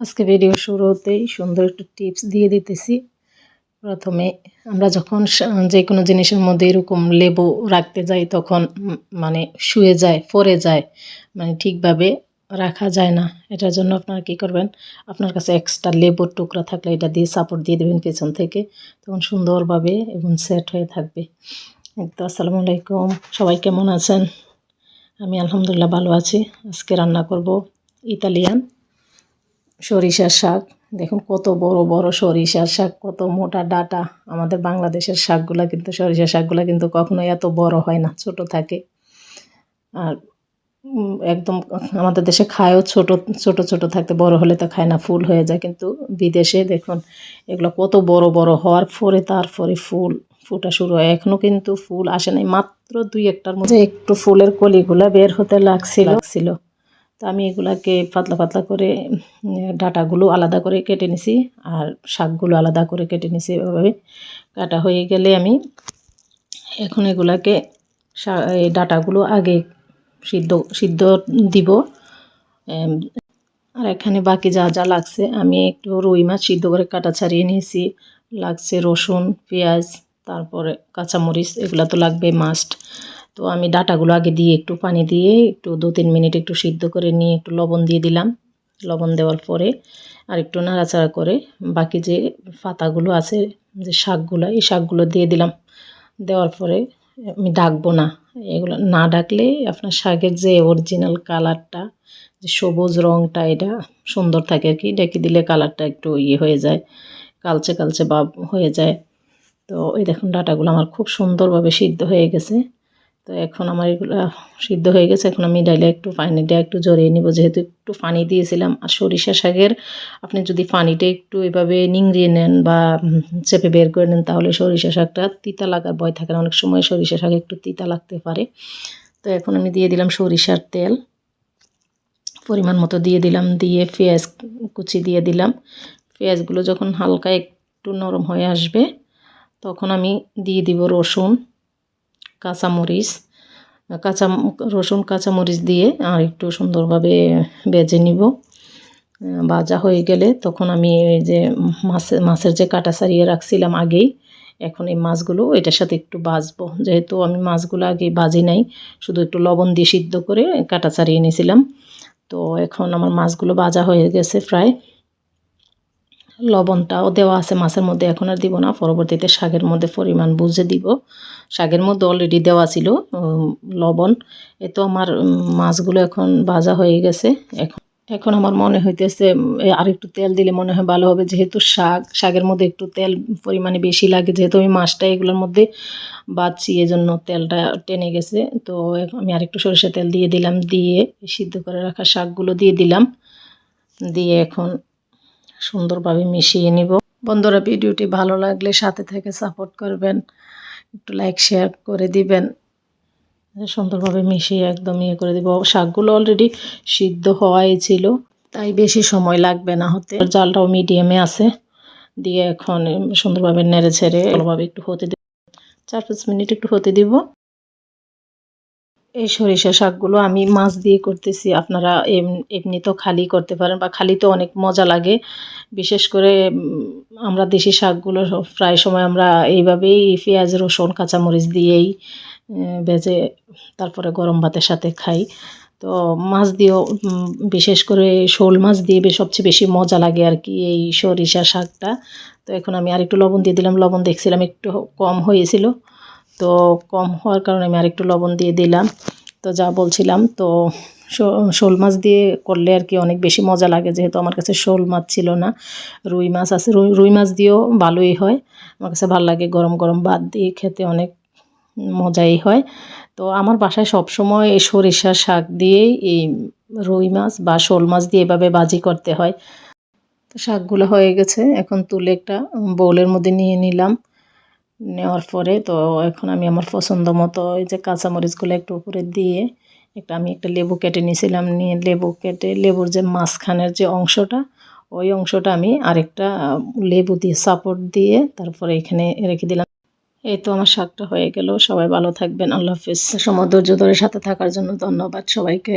আজকে ভিডিও শুরুতেই সুন্দর একটু টিপস দিয়ে দিতেছি। প্রথমে আমরা যখন যে কোনো জিনিসের মধ্যে এরকম লেবু রাখতে যাই, তখন মানে শুয়ে যায়, পড়ে যায় মানে ঠিকভাবে রাখা যায় না। এটার জন্য আপনারা কী করবেন, আপনার কাছে এক্সট্রা লেবুর টুকরা থাকলে এটা দিয়ে সাপোর্ট দিয়ে দেবেন পেছন থেকে, তখন সুন্দরভাবে এবং সেট হয়ে থাকবে। তো আসসালামু আলাইকুম, সবাই কেমন আছেন? আমি আলহামদুলিল্লাহ ভালো আছি। আজকে রান্না করব ইতালিয়ান সরিষার শাক। দেখুন কত বড় বড় সরিষার শাক, কত মোটা ডাটা। আমাদের বাংলাদেশের শাকগুলা কিন্তু, সরিষার শাকগুলা কিন্তু কখনো এত বড় হয় না, ছোট থাকে। আর একদম আমাদের দেশে খায়ও ছোট ছোট ছোট থাকতে বড় হলে তো খায় না, ফুল হয়ে যায়। কিন্তু বিদেশে দেখুন, এগুলো কত বড় বড় হওয়ার পরে তারপরে ফুল, ফুটা শুরু হয়। এখনও কিন্তু ফুল আসে নাই, মাত্র দুই একটার মধ্যে একটু ফুলের কলিগুলা বের হতে লাগছিল। লাগছিল। তো আমি এগুলাকে পাতলা পাতলা করে ডাটাগুলো আলাদা করে কেটে নিছি আর শাকগুলো আলাদা করে কেটে নিছি এভাবে। কাটা হয়ে গেলে আমি এখন এগুলাকে ডাটাগুলো আগে সিদ্ধ সিদ্ধ দিব। আর এখানে বাকি যা যা লাগছে আমি একটু রুই মাছ সিদ্ধ করে কাটা ছাড়িয়ে নিয়েছি। লাগছে রসুন, পেঁয়াজ, তারপরে কাঁচামরিচ, এগুলো তো লাগবে মাস্ট। তো আমি ডাটাগুলো আগে দিয়ে একটু পানি দিয়ে একটু দু তিন মিনিট একটু সিদ্ধ করে নিয়ে একটু লবণ দিয়ে দিলাম। লবণ দেওয়ার পরে আর একটু নাড়াচাড়া করে বাকি যে পাতাগুলো আছে, যে শাকগুলো, এই শাকগুলো দিয়ে দিলাম। দেওয়ার পরে আমি ডাকবো না। এগুলো না ডাকলে আপনার শাকের যে অরিজিনাল কালারটা যে সবুজ রঙটা এটা সুন্দর থাকে আর কি। ডেকে দিলে কালারটা একটু ইয়ে হয়ে যায়, কালচে কালচে ভাব হয়ে যায়। তো এই দেখুন ডাটাগুলো আমার খুব সুন্দরভাবে সিদ্ধ হয়ে গেছে। তো এখন আমার এগুলো সিদ্ধ হয়ে গেছে। এখন আমি ডাইলে একটু পানিটা একটু জড়িয়ে নিব। যেহেতু একটু পানি দিয়েছিলাম, আর সরিষা শাকের, আপনি যদি পানিটা একটু এভাবে নিংড়িয়ে নেন বা চেপে বের করে নেন, তাহলে সরিষা শাকটা তিতা লাগার ভয় থাকে না। অনেক সময় সরিষা শাক একটু তিতা লাগতে পারে। তো এখন আমি দিয়ে দিলাম সরিষার তেল। পরিমাণ মতো দিয়ে দিলাম, দিয়ে পেঁয়াজ কুচি দিয়ে দিলাম। পেঁয়াজগুলো যখন হালকা একটু নরম হয়ে আসবে, তখন আমি দিয়ে দিব রসুন। কাঁচামরিচ, কাঁচা রসুন, কাঁচামরিচ দিয়ে আর একটু সুন্দরভাবে বেজে নিব। ভাজা হয়ে গেলে তখন আমি এই যে মাছের মাছের যে কাটা সারিয়ে রাখছিলাম আগেই, এখন এই মাছগুলো এটার সাথে একটু ভাজবো। যেহেতু আমি মাছগুলো আগে ভাজি নাই, শুধু একটু লবণ দিয়ে সিদ্ধ করে কাটা ছাড়িয়ে নিয়েছিলাম। তো এখন আমার মাছগুলো ভাজা হয়ে গেছে প্রায়। লবণটাও দেওয়া আছে মাছের মধ্যে। এখন আর দিব না। পরবর্তীতে শাকের মধ্যে পরিমাণ বুঝে দিব। শাকের মধ্যে অলরেডি দেওয়া ছিল লবণ। এ তো আমার মাছগুলো এখন ভাজা হয়ে গেছে। এখন এখন আমার মনে হইতেছে আর একটু তেল দিলে মনে হয় ভালো হবে। যেহেতু শাক, শাকের মধ্যে একটু তেল পরিমাণে বেশি লাগে। যেহেতু আমি মাছটা এগুলোর মধ্যে বাচ্ছি, এজন্য তেলটা টেনে গেছে। তো আমি আরেকটু সরিষা তেল দিয়ে দিলাম। দিয়ে সিদ্ধ করে রাখা শাকগুলো দিয়ে দিলাম। দিয়ে এখন সুন্দরভাবে মিশিয়ে নিব। বন্ধুরা, ভিডিওটি ভালো লাগলে সাথে থেকে সাপোর্ট করবেন, একটু লাইক, শেয়ার করে দিবেন। সুন্দরভাবে মিশিয়ে একদম ইয়ে করে দিব। শাকগুলো অলরেডি সিদ্ধ হওয়াই ছিল, তাই বেশি সময় লাগবে না হতে। জালটাও মিডিয়ামে আছে, দিয়ে এখন সুন্দরভাবে নেড়ে ছেড়ে ভালোভাবে একটু হতে দেব চার পাঁচ মিনিট একটু হতে দিব। এই সরিষা শাকগুলো আমি মাছ দিয়ে করতেছি। আপনারা এম- এমনি তো খালি করতে পারেন বা খালি তো অনেক মজা লাগে। বিশেষ করে আমরা দেশি শাকগুলো প্রায় সময় আমরা এইভাবেই পেঁয়াজ, রসুন, কাঁচামরিচ দিয়েই ভেজে তারপরে গরম ভাতের সাথে খাই। তো মাছ দিয়েও বিশেষ করে শোল মাছ দিয়ে সবচেয়ে বেশি মজা লাগে আর কি এই সরিষা শাকটা। তো এখন আমি আর একটু লবণ দিয়ে দিলাম। লবণ দেখছিলাম একটু কম হয়েছিল। তো কম হওয়ার কারণে আমি আরেকটু লবণ দিয়ে দিলাম। তো যা বলছিলাম, তো শোল মাছ দিয়ে করলে আর কি অনেক বেশি মজা লাগে, যেহেতু আমার কাছে শোল মাছ ছিল না। রুই মাছ আছে, রুই মাছ দিয়েও ভালোই হয়। আমার কাছে ভালো লাগে, গরম গরম ভাত দিয়ে খেতে অনেক মজাই হয়। তো আমার বাসায় সবসময় এই সরিষা শাক দিয়েই এই রুই মাছ বা শোল মাছ দিয়ে এভাবে বাজি করতে হয়। তো শাকগুলো হয়ে গেছে, এখন তুলে একটা বোলের মধ্যে নিয়ে নিলাম। নেওয়ার পরে তো এখন আমি আমার পছন্দ মতো এই যে কাঁচামরিচগুলো একটু উপরে দিয়ে একটা আমি একটা লেবু কেটে নিয়েছিলাম, নিয়ে লেবু কেটে, লেবুর যে মাঝখানের যে অংশটা, ওই অংশটা আমি আরেকটা লেবু দিয়ে সাপোর্ট দিয়ে তারপরে এখানে রেখে দিলাম। এই তো আমার শাকটা হয়ে গেল, সবাই ভালো থাকবেন, আল্লাহ হাফিজ। সময় ধরে সাথে থাকার জন্য ধন্যবাদ সবাইকে।